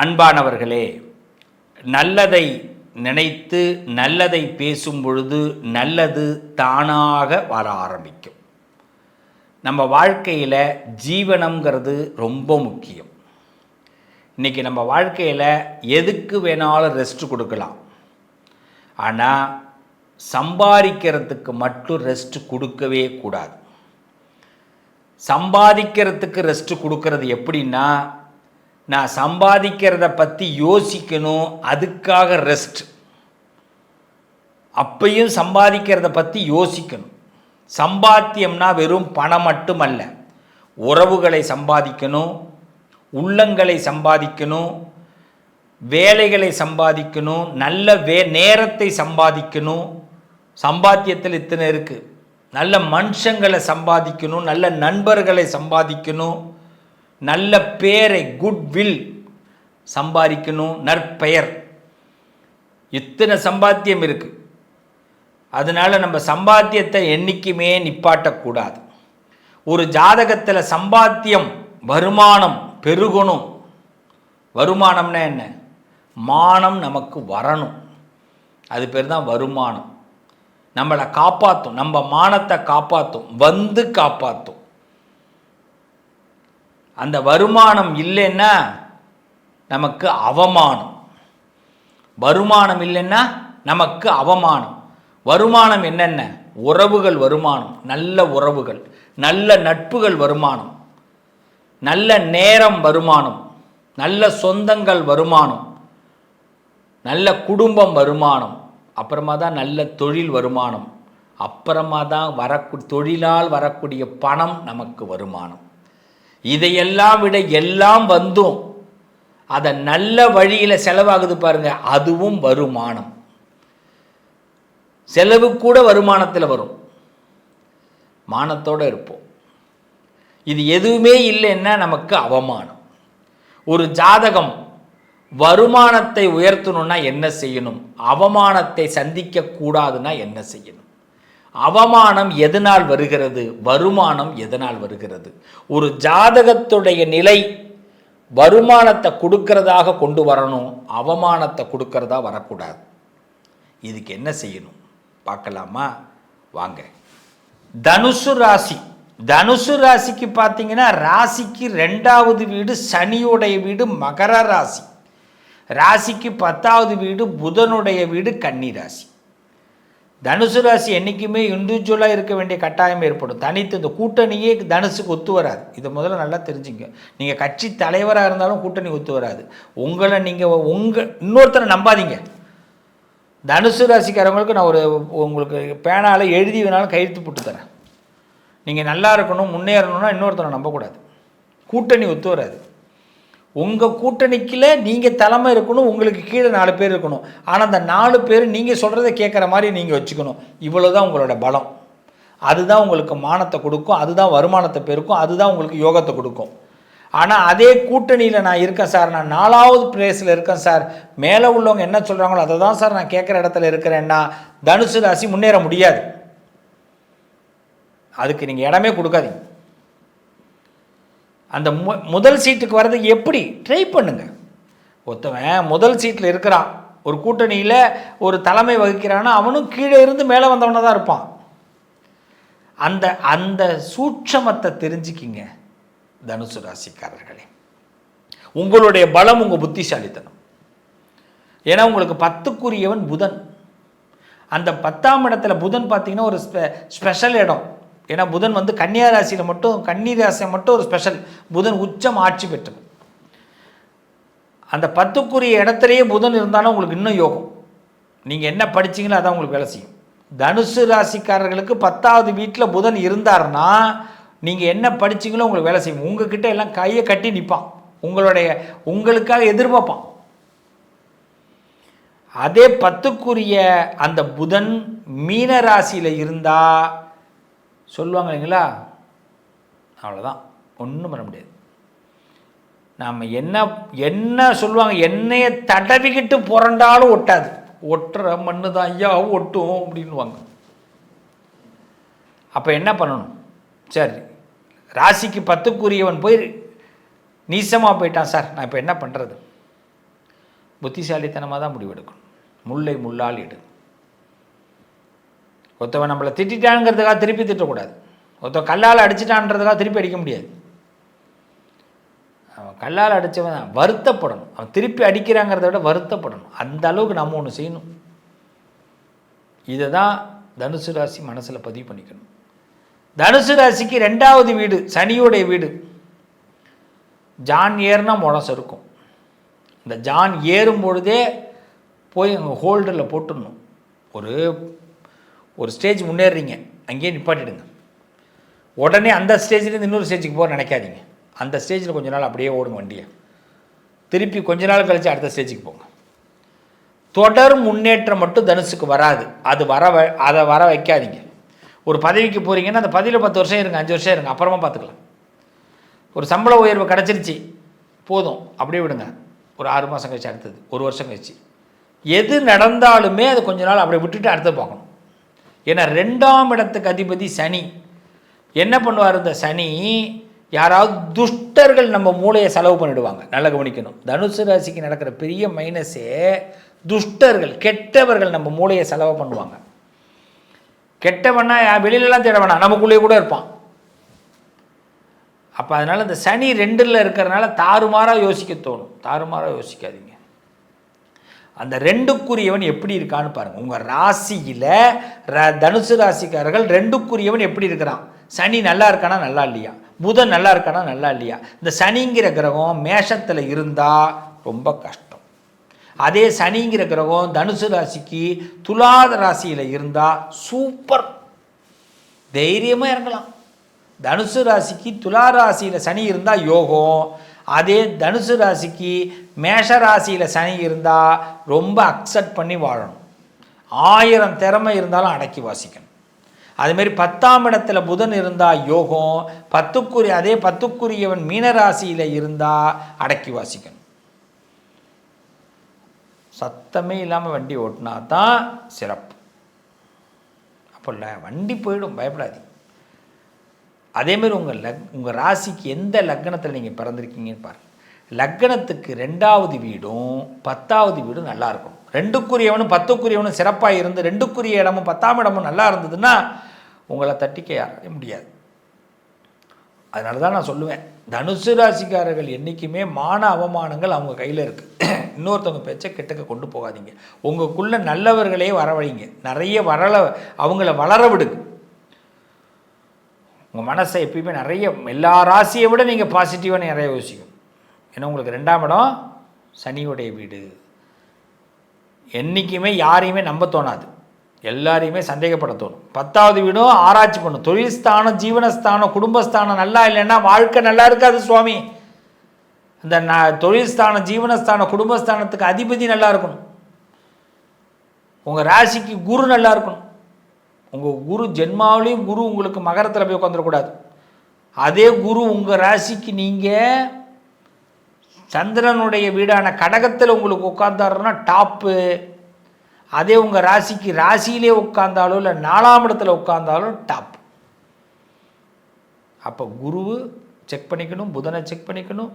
அன்பானவர்களே நல்லதை நினைத்து நல்லதை பேசும் பொழுது நல்லது தானாக வர ஆரம்பிக்கும். நம்ம வாழ்க்கையில் ஜீவனம்ங்கிறது ரொம்ப முக்கியம். இன்றைக்கி நம்ம வாழ்க்கையில் எதுக்கு வேணாலும் ரெஸ்ட் கொடுக்கலாம். ஆனால் சம்பாதிக்கிறதுக்கு மட்டும் ரெஸ்ட் கொடுக்கவே கூடாது. சம்பாதிக்கிறதுக்கு ரெஸ்ட் கொடுக்கறது எப்படின்னா நான் சம்பாதிக்கிறத பற்றி யோசிக்கணும் அதுக்காக ரெஸ்ட் அப்பையும் சம்பாதிக்கிறத பற்றி யோசிக்கணும். சம்பாத்தியம்னா வெறும் பணம் மட்டுமல்ல. உறவுகளை சம்பாதிக்கணும் உள்ளங்களை சம்பாதிக்கணும் வேலைகளை சம்பாதிக்கணும் நல்ல வே நேரத்தை சம்பாதிக்கணும். சம்பாத்தியத்தில் இத்தனை இருக்குது நல்ல மனுஷங்களை சம்பாதிக்கணும் நல்ல நண்பர்களை சம்பாதிக்கணும். நல்ல பேரை குட் வில் சம்பாதிக்கணும் நற்பெயர். இத்தனை சம்பாத்தியம் இருக்குது அதனால் நம்ம சம்பாத்தியத்தை என்றைக்குமே நிப்பாட்டக்கூடாது. ஒரு ஜாதகத்தில் சம்பாத்தியம் வருமானம் பெருகணும். வருமானம்னா என்ன? மானம் நமக்கு வரணும். அது பேர் தான் வருமானம். நம்மளை காப்பாற்றும் நம்ம மானத்தை காப்பாற்றும் வந்து காப்பாற்றும் அந்த வருமானம் இல்லைன்னா நமக்கு அவமானம். வருமானம் இல்லைன்னா நமக்கு அவமானம். வருமானம் என்னென்ன? உறவுகள் வருமானம். நல்ல உறவுகள். நல்ல நட்புகள் வருமானம். நல்ல நேரம் வருமானம். நல்ல சொந்தங்கள் வருமானம். நல்ல குடும்பம் வருமானம். அப்புறமா தான் நல்ல தொழில் வருமானம். அப்புறமா தான் வரக்கூ தொழிலால் வரக்கூடிய பணம் நமக்கு வருமானம். இதையெல்லாம் விட எல்லாம் வந்தும் அதை நல்ல வழியில் செலவாகுது பாருங்க அதுவும் வருமானம். செலவு கூட வருமானத்தில் வரும். மானத்தோடு இருப்போம். இது எதுவுமே இல்லைன்னா நமக்கு அவமானம். ஒரு ஜாதகம் வருமானத்தை உயர்த்தணும்னா என்ன செய்யணும்? அவமானத்தை சந்திக்க கூடாதுன்னா என்ன செய்யணும்? அவமானம் எதனால் வருகிறது? வருமானம் எதனால் வருகிறது? ஒரு ஜாதகத்துடைய நிலை வருமானத்தை கொடுக்கறதாக கொண்டு வரணும் அவமானத்தை கொடுக்கறதா வரக்கூடாது. இதுக்கு என்ன செய்யணும்? பார்க்கலாமா? வாங்க. தனுசு ராசி. தனுசு ராசிக்கு பார்த்தீங்கன்னா ராசிக்கு ரெண்டாவது வீடு சனியுடைய வீடு மகர ராசி. ராசிக்கு பத்தாவது வீடு புதனுடைய வீடு கன்னி ராசி. தனுசு ராசி என்றைக்குமே இண்டிவிஜுவலாக இருக்க வேண்டிய கட்டாயம் ஏற்படும். தனித்து இந்த கூட்டணியே தனுசுக்கு ஒத்து வராது. இதை முதல்ல நல்லா தெரிஞ்சுங்க. நீங்கள் கட்சி தலைவராக இருந்தாலும் கூட்டணி ஒத்து வராது. உங்களை நீங்கள் உங்கள் இன்னொருத்தரை நம்பாதீங்க. தனுசு ராசிக்காரவங்களுக்கு நான் ஒரு உங்களுக்கு பேனால் எழுதி வேணாலும் கையெழுத்து போட்டு தரேன். நீங்கள் நல்லா இருக்கணும் முன்னேறணும்னா இன்னொருத்தரை நம்பக்கூடாது. கூட்டணி ஒத்து வராது. உங்கள் கூட்டணிக்கில் நீங்கள் தலைமை இருக்கணும் உங்களுக்கு கீழே நாலு பேர் இருக்கணும். ஆனால் அந்த நாலு பேர் நீங்கள் சொல்கிறத கேட்குற மாதிரி நீங்கள் வச்சுக்கணும். இவ்வளோ தான் உங்களோட பலம். அதுதான் உங்களுக்கு மானத்தை கொடுக்கும் அதுதான் வருமானத்தை பெருக்கும் அதுதான் உங்களுக்கு யோகத்தை கொடுக்கும். ஆனால் அதே கூட்டணியில் நான் இருக்கேன் சார். நான் நாலாவது பிளேஸில் இருக்கேன் சார். மேலே உள்ளவங்க என்ன சொல்கிறாங்களோ அதை தான் சார் நான் கேட்குற இடத்துல இருக்கிறேன்னா தனுசு ராசி முன்னேற முடியாது. அதுக்கு நீங்கள் இடமே கொடுக்காதீங்க. அந்த மு முதல் சீட்டுக்கு வர்றதுக்கு எப்படி? ட்ரை பண்ணுங்க. ஒருத்தவன் முதல் சீட்டில் இருக்கிறான். ஒரு கூட்டணியில் ஒரு தலைமை வகிக்கிறான்னா அவனும் கீழே இருந்து மேலே வந்தவனாக தான் இருப்பான். அந்த அந்த சூட்சமத்தை தெரிஞ்சுக்கிங்க தனுசு ராசிக்காரர்களே. உங்களுடைய பலம் உங்கள் புத்திசாலித்தனம். ஏன்னா உங்களுக்கு பத்துக்குரியவன் புதன். அந்த பத்தாம் இடத்துல புதன் பார்த்தீங்கன்னா ஒரு ஸ்பெ ஸ்பெஷல் இடம். ஏன்னா புதன் வந்து கன்னியா ராசியில் மட்டும் கன்னி ராசியில் மட்டும் ஒரு ஸ்பெஷல் புதன் உச்சம் ஆட்சி பெற்றது. அந்த பத்துக்குரிய இடத்துலையே புதன் இருந்தாலும் உங்களுக்கு இன்னும் யோகம். நீங்கள் என்ன படிச்சீங்களோ அதான் உங்களுக்கு வேலை செய்யும். தனுசு ராசிக்காரர்களுக்கு பத்தாவது வீட்டில் புதன் இருந்தாருன்னா நீங்கள் என்ன படிச்சீங்களோ உங்களுக்கு வேலை செய்யும். உங்ககிட்ட எல்லாம் கையை கட்டி நிற்பான் உங்களுடைய உங்களுக்காக எதிர்பார்ப்பான். அதே பத்துக்குரிய அந்த புதன் மீன ராசியில் இருந்தால் சொல்லுவாங்க இல்லைங்களா? அவ்வளோதான் ஒன்றும் பண்ண முடியாது. நாம் என்ன என்ன சொல்லுவாங்க? எண்ணெயை தடவிக்கிட்டு புரண்டாலும் ஒட்டாது. ஒட்டுற மண்ணு தான் ஐயா ஒட்டும் அப்படின்வாங்க அப்போ என்ன பண்ணணும்? சரி ராசிக்கு பத்துக்குரியவன் போய் நீசமாக போயிட்டான் சார். நான் இப்போ என்ன பண்ணுறது புத்திசாலித்தனமாக தான் முடிவெடுக்கணும். முல்லை முள்ளால் இடு ஒருத்தவன் நம்மளை திட்டானுங்கிறதுக்காக திருப்பி திட்டக்கூடாது. ஒருத்தன் கல்லால் அடிச்சிட்டான்றதுக்காக திருப்பி அடிக்க முடியாது. அவன் கல்லால் அடித்தவன் தான். வருத்தப்படணும். அவன் திருப்பி அடிக்கிறாங்கிறத விட வருத்தப்படணும். அந்த அளவுக்கு நம்ம ஒன்று செய்யணும். இதை தான் தனுசு ராசி மனசில் பதிவு பண்ணிக்கணும். தனுசு ராசிக்கு ரெண்டாவது வீடு சனியோடைய வீடு. ஜான் ஏறுனா முழசம் இருக்கும் இந்த ஜான் ஏறும் பொழுதே போய் அங்கே ஹோல்டரில் போட்டுடணும். ஒரு ஒரு ஸ்டேஜ் முன்னேறீங்க அங்கேயே நிப்பாட்டிடுங்க. உடனே அந்த ஸ்டேஜ்லேருந்து இன்னொரு ஸ்டேஜுக்கு போக நினைக்காதீங்க. அந்த ஸ்டேஜில் கொஞ்ச நாள் அப்படியே ஓடும் வண்டியை. திருப்பி கொஞ்ச நாள் கழித்து அடுத்த ஸ்டேஜுக்கு போங்க. தொடர் முன்னேற்றம் மட்டும் தனுசுக்கு வராது. அது வர வ- அதை வர வைக்காதீங்க. ஒரு பதவிக்கு போகிறீங்கன்னா அந்த பதவியில் பத்து வருஷம் இருங்க அஞ்சு வருஷம் இருங்க அப்புறமா பார்த்துக்கலாம். ஒரு சம்பள உயர்வு கிடச்சிருச்சு போதும். அப்படியே விடுங்க. ஒரு ஆறு மாதம் கழிச்சு அடுத்தது ஒரு வருஷம் கழிச்சு. எது நடந்தாலுமே அதை கொஞ்ச நாள் அப்படியே விட்டுட்டு அடுத்து பார்க்கணும். ஏன்னா ரெண்டாம் இடத்துக்கு அதிபதி சனி. என்ன பண்ணுவார் இந்த சனி? யாராவது துஷ்டர்கள் நம்ம மூளையை செலவு பண்ணிடுவாங்க. நல்லா கவனிக்கணும். தனுசு ராசிக்கு நடக்கிற பெரிய மைனஸே துஷ்டர்கள் கெட்டவர்கள் நம்ம மூளையை செலவு பண்ணுவாங்க. கெட்டவனா வெளியிலலாம் தேட வேணாம். நமக்குள்ளேயே கூட இருப்பான். அப்போ அதனால் இந்த சனி ரெண்டில் இருக்கிறனால தாறுமாறாக யோசிக்க தோணும். தாறுமாறாக யோசிக்காதீங்க. அந்த ரெண்டுக்குரியவன் எப்படி இருக்கான்னு பாருங்கள் உங்கள் ராசியில் ர தனுசு ராசிக்காரர்கள் ரெண்டுக்குரியவன் எப்படி இருக்கிறான்? சனி நல்லா இருக்கானா நல்லா இல்லையா? புதன் நல்லா இருக்கானா நல்லா இல்லையா? இந்த சனிங்கிற கிரகம் மேஷத்தில் இருந்தால் ரொம்ப கஷ்டம். அதே சனிங்கிற கிரகம் தனுசு ராசிக்கு துலாத ராசியில் இருந்தால் சூப்பர். தைரியமாக இறங்கலாம். தனுசு ராசிக்கு துலா ராசியில் சனி இருந்தால் யோகம். அதே தனுசு ராசிக்கு மேஷ ராசியில் சனி இருந்தால் ரொம்ப அக்செப்ட் பண்ணி வாழணும். ஆயிரம் திறமை இருந்தாலும் அடக்கி வாசிக்கணும். அதுமாரி பத்தாம் இடத்துல புதன் இருந்தால் யோகம் பத்துக்குரிய அதே பத்துக்குரியவன் மீனராசியில் இருந்தால் அடக்கி வாசிக்கணும். சத்தமே இல்லாமல் வண்டி ஓட்டினா தான் சிறப்பு. அப்போ இல்லை வண்டி போயிடும் பயப்படாதீங்க. அதேமாரி உங்கள் லக் உங்கள் ராசிக்கு எந்த லக்னத்தில் நீங்கள் பிறந்திருக்கீங்கன்னு பாருங்கள் லக்னத்துக்கு ரெண்டாவது வீடும் பத்தாவது வீடும் நல்லா இருக்கும். ரெண்டுக்குரியவனும் பத்துக்குரியவனும் சிறப்பாக இருந்து ரெண்டுக்குரிய இடமும் பத்தாம் இடமும் நல்லா இருந்ததுன்னா உங்களை தட்டிக்க முடியாது. அதனால தான் நான் சொல்லுவேன் தனுசு ராசிக்காரர்கள் என்றைக்குமே மான அவமானங்கள் அவங்க கையில் இருக்குது இன்னொருத்தவங்க பேச்சை கிட்டக்க கொண்டு போகாதீங்க. உங்களுக்குள்ளே நல்லவர்களே வரவழிங்க. நிறைய வரல அவங்கள வளர விடுங்க. உங்கள் மனசை எப்பயுமே நிறைய எல்லா ராசியை விட நீங்கள் பாசிட்டிவாக நிறைய யோசிக்கும் ஏன்னா உங்களுக்கு ரெண்டாம் இடம் சனியுடைய வீடு. என்றைக்குமே யாரையுமே நம்ப தோணாது. எல்லாரையுமே சந்தேகப்பட தோணும். பத்தாவது வீடும் ஆராய்ச்சி பண்ணும். தொழில் ஸ்தானம் ஜீவனஸ்தானம் குடும்பஸ்தானம் நல்லா இல்லைன்னா வாழ்க்கை நல்லா இருக்காது சுவாமி. இந்த நான் தொழில் ஸ்தானம் ஜீவனஸ்தானம் குடும்பஸ்தானத்துக்கு அதிபதி நல்லா இருக்கணும். உங்கள் ராசிக்கு குரு நல்லா இருக்கணும். உங்கள் குரு ஜென்மாவிலையும் குரு உங்களுக்கு மகரத்தில் போய் உட்காந்துடக்கூடாது அதே குரு உங்கள் ராசிக்கு நீங்கள் சந்திரனுடைய வீடான கடகத்தில் உங்களுக்கு உட்காந்தாருன்னா டாப்பு அதே உங்கள் ராசிக்கு ராசியிலே உட்காந்தாலோ இல்லை நாலாம் இடத்துல உட்காந்தாலும் டாப் அப்போ குருவு செக் பண்ணிக்கணும் புதனை செக் பண்ணிக்கணும்.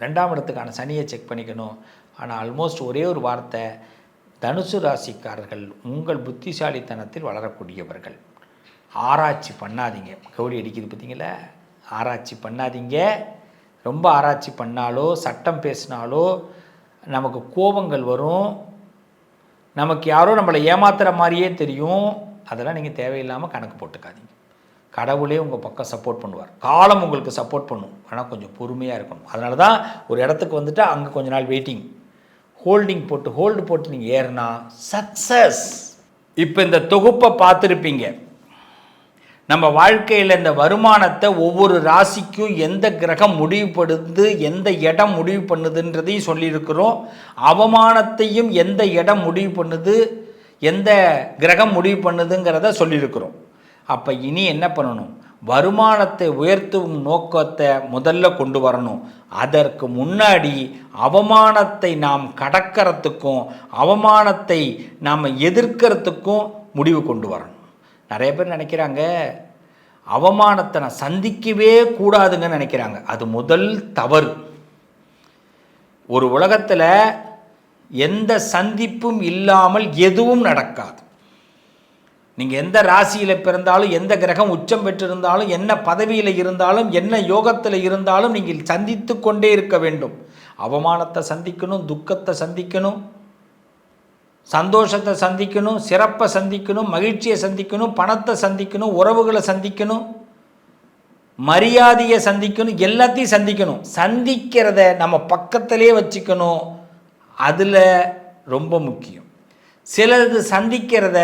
ரெண்டாம் இடத்துக்கான சனியை செக் பண்ணிக்கணும். ஆனால் ஆல்மோஸ்ட் ஒரே ஒரு வார்த்தை தனுசு ராசிக்காரர்கள் உங்கள் புத்திசாலித்தனத்தில் வளரக்கூடியவர்கள். ஆராய்ச்சி பண்ணாதீங்க. கவுடி அடிக்குது பார்த்தீங்களா? ஆராய்ச்சி பண்ணாதீங்க. ரொம்ப ஆராய்ச்சி பண்ணாலோ சட்டம் பேசினாலோ நமக்கு கோபங்கள் வரும். நமக்கு யாரோ நம்மளை ஏமாத்துகிற மாதிரியே தெரியும். அதெல்லாம் நீங்கள் தேவையில்லாமல் கணக்கு போட்டுக்காதீங்க. கடவுளே உங்கள் பக்கம் சப்போர்ட் பண்ணுவார். காலம் உங்களுக்கு சப்போர்ட் பண்ணும். ஆனால் கொஞ்சம் பொறுமையாக இருக்கணும். அதனால தான் ஒரு இடத்துக்கு வந்துட்டு அங்கே கொஞ்ச நாள் வெயிட்டிங் ஹோல்டிங் போட்டு ஹோல்டு போட்டு நீங்கள் ஏறினா சக்ஸஸ் இப்போ இந்த தொகுப்பை பார்த்துருப்பீங்க. நம்ம வாழ்க்கையில் இந்த வருமானத்தை ஒவ்வொரு ராசிக்கும் எந்த கிரகம் முடிவு பண்ணுது எந்த இடம் முடிவு பண்ணுதுன்றதையும் சொல்லியிருக்கிறோம். அவமானத்தையும் எந்த இடம் முடிவு பண்ணுது எந்த கிரகம் முடிவு பண்ணுதுங்கிறத சொல்லியிருக்கிறோம். அப்போ இனி என்ன பண்ணணும்? வருமானத்தை உயர்த்தும் நோக்கத்தை முதல்ல கொண்டு வரணும். அதற்கு முன்னாடி அவமானத்தை நாம் கடக்கிறதுக்கும் அவமானத்தை நாம் எதிர்க்கிறதுக்கும் முடிவு கொண்டு வரணும். நிறைய பேர் நினைக்கிறாங்க அவமானத்தை நான் சந்திக்கவே கூடாதுங்கன்னு நினைக்கிறாங்க. அது முதல் தவறு. ஒரு உலகத்தில் எந்த சந்திப்பும் இல்லாமல் எதுவும் நடக்காது. நீங்கள் எந்த ராசியில் பிறந்தாலும் எந்த கிரகம் உச்சம் பெற்றிருந்தாலும் என்ன பதவியில் இருந்தாலும் என்ன யோகத்தில் இருந்தாலும் நீங்கள் சந்தித்து கொண்டே இருக்க வேண்டும். அவமானத்தை சந்திக்கணும் துக்கத்தை சந்திக்கணும் சந்தோஷத்தை சந்திக்கணும் சிறப்பை சந்திக்கணும் மகிழ்ச்சியை சந்திக்கணும் பணத்தை சந்திக்கணும் உறவுகளை சந்திக்கணும் மரியாதையை சந்திக்கணும் எல்லாத்தையும் சந்திக்கணும். சந்திக்கிறத நம்ம பக்கத்திலே வச்சுக்கணும். அதில் ரொம்ப முக்கியம். சிலது சந்திக்கிறத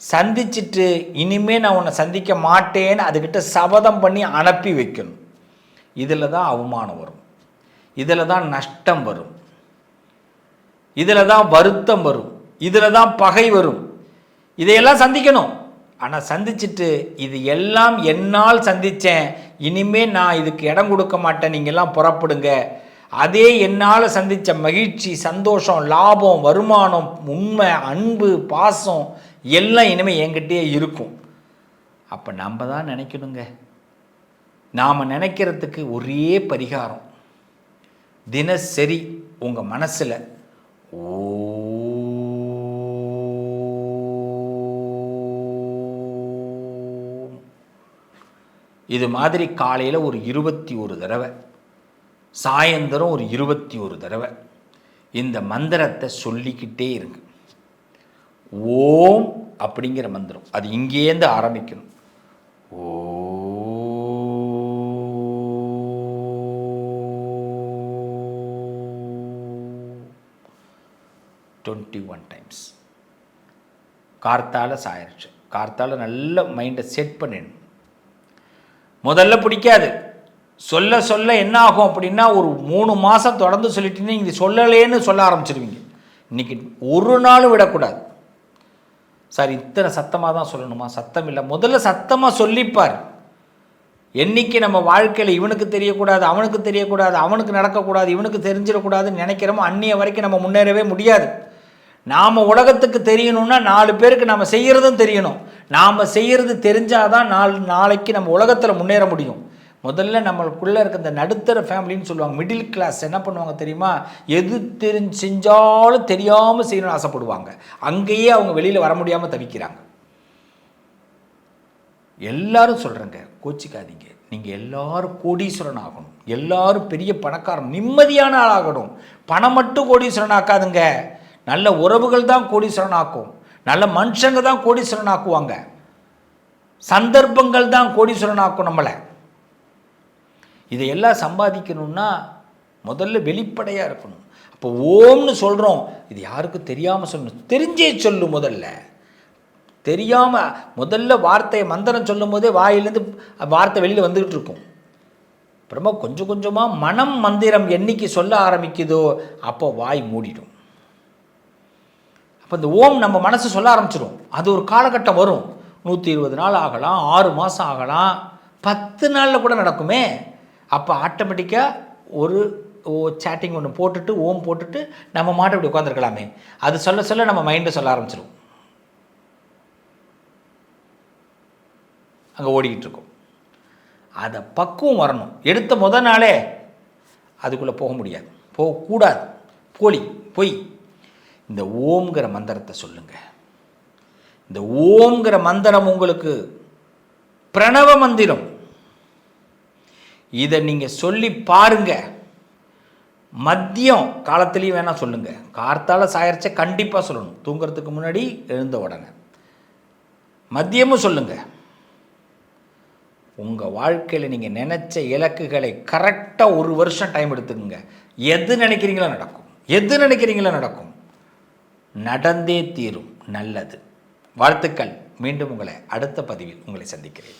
சந்திச்சுட்டு இனிமே நான் உன்னை சந்திக்க மாட்டேன்னு அதுக்கிட்ட சபதம் பண்ணி அனுப்பி வைக்கணும். இதில் தான் அவமானம் வரும். இதில் தான் நஷ்டம் வரும். இதில் தான் வருத்தம் வரும். இதில் தான் பகை வரும். இதையெல்லாம் சந்திக்கணும். ஆனால் சந்திச்சுட்டு இது எல்லாம் என்னால் சந்தித்தேன் இனிமே நான் இதுக்கு இடம் கொடுக்க மாட்டேன். நீங்கள்லாம் புறப்படுங்க. அதே என்னால் சந்தித்த மகிழ்ச்சி சந்தோஷம் லாபம் வருமானம் உண்மை அன்பு பாசம் எல்லாம் இனிமேல் என்கிட்டயே இருக்கும். அப்போ நம்ம தான் நினைக்கணுங்க. நாம் நினைக்கிறதுக்கு ஒரே பரிகாரம். தினசரி உங்கள் மனசில் ஓம். இது மாதிரி காலையில் ஒரு இருபத்தி ஒரு தடவை சாயந்தரம் ஒரு இருபத்தி ஒரு தடவை இந்த மந்திரத்தை சொல்லிக்கிட்டே இருங்க. ஓம் அப்படிங்கிற மந்திரம். அது இங்கேருந்து ஆரம்பிக்கணும். டுவெண்ட்டி ஒன் டைம்ஸ் கார்த்தால சாயிருச்சு கார்த்தால நல்ல மைண்டை செட் பண்ணிடணும். முதல்ல பிடிக்காது. சொல்ல சொல்ல என்ன ஆகும் அப்படின்னா ஒரு மூணு மாதம் தொடர்ந்து சொல்லிட்டீங்கன்னா இது சொல்லலேன்னு சொல்ல ஆரம்பிச்சிருவீங்க. இன்றைக்கி ஒரு நாளும் விடக்கூடாது. சார் இத்தனை சத்தமாக தான் சொல்லணுமா? சத்தம் இல்லை. முதல்ல சத்தமாக சொல்லிப்பார். என்றைக்கு நம்ம வாழ்க்கையில் இவனுக்கு தெரியக்கூடாது அவனுக்கு தெரியக்கூடாது அவனுக்கு நடக்கக்கூடாது இவனுக்கு தெரிஞ்சிடக்கூடாதுன்னு நினைக்கிறோமோ அன்னிய வரைக்கும் நம்ம முன்னேறவே முடியாது. நாம் உலகத்துக்கு தெரியணும்னா நாலு பேருக்கு நம்ம செய்கிறதும் தெரியணும். நாம் செய்கிறது தெரிஞ்சாதான் நாலு நாளைக்கு நம்ம உலகத்தில் முன்னேற முடியும். முதல்ல நம்மளுக்குள்ளே இருக்க இந்த நடுத்தர ஃபேமிலின்னு சொல்லுவாங்க. மிடில் கிளாஸ் என்ன பண்ணுவாங்க தெரியுமா? எது தெரிஞ்சு செஞ்சாலும் தெரியாமல் செய்யணும்னு ஆசைப்படுவாங்க. அங்கேயே அவங்க வெளியில் வர முடியாமல் தவிக்கிறாங்க. எல்லாரும் சொல்கிறேங்க கோச்சிக்காதீங்க. நீங்கள் எல்லாரும் கோடீஸ்வரன் ஆகணும். எல்லாரும் பெரிய பணக்காரன் நிம்மதியான ஆளாகணும். பணம் மட்டும் கோடீஸ்வரன் ஆக்காதுங்க. நல்ல உறவுகள் தான் கோடீஸ்வரன் ஆக்கும். நல்ல மனுஷங்க தான் கோடீஸ்வரன் ஆக்குவாங்க. சந்தர்ப்பங்கள் தான் கோடீஸ்வரன் ஆக்கும் நம்மளை. இதையெல்லாம் சம்பாதிக்கணும்னா முதல்ல வெளிப்படையாக இருக்கணும். அப்போ ஓம்னு சொல்கிறோம் இது யாருக்கும் தெரியாமல் சொல்லணும். தெரிஞ்சே சொல்லு முதல்ல. தெரியாமல் முதல்ல வார்த்தையை மந்திரம் சொல்லும் போதே வாயிலேருந்து வார்த்தை வெளியில் வந்துக்கிட்டு இருக்கும். அப்புறமா கொஞ்சம் கொஞ்சமாக மனம் மந்திரம் என்னைக்கு சொல்ல ஆரம்பிக்குதோ அப்போ வாய் மூடிடும். அப்போ இந்த ஓம் நம்ம மனசு சொல்ல ஆரம்பிச்சிடும் அது ஒரு காலகட்டம் வரும். நூற்றி இருபது நாள் ஆகலாம் ஆறு மாதம் ஆகலாம் பத்து நாளில் கூட நடக்குமே. அப்போ ஆட்டோமேட்டிக்காக ஒரு ஓ சேட்டிங் ஒன்று போட்டுட்டு ஓம் போட்டுட்டு நம்ம மாட்டை இப்படி உட்காந்துருக்கலாமே அது சொல்ல சொல்ல நம்ம மைண்டை சொல்ல ஆரம்பிச்சிடும் அங்கே ஓடிக்கிட்டு இருக்கும். அதை பக்குவம் வரணும். எடுத்த முத நாளே அதுக்குள்ளே போக முடியாது. போகக்கூடாது போலி பொய். இந்த ஓம்ங்கிற மந்திரத்தை சொல்லுங்கள் இந்த ஓம்ங்கிற மந்திரம் உங்களுக்கு பிரணவ மந்திரம். இதை நீங்கள் சொல்லி பாருங்க. மதியம் காலத்துலேயும் வேணால் சொல்லுங்கள் கார்த்தால சாயரிச்ச கண்டிப்பாக சொல்லணும். தூங்குறதுக்கு முன்னாடி எழுந்த உடனே. மதியமும் சொல்லுங்கள் உங்கள் வாழ்க்கையில் நீங்கள் நினச்ச இலக்குகளை கரெக்டாக ஒரு வருஷம் டைம் எடுத்துக்கோங்க. எது நினைக்கிறீங்களோ நடக்கும். எது நினைக்கிறீங்களோ நடக்கும். நடந்தே தீரும். நல்லது. வாழ்த்துக்கள். மீண்டும் உங்களை அடுத்த பதிவில் உங்களை சந்திக்கிறேன்.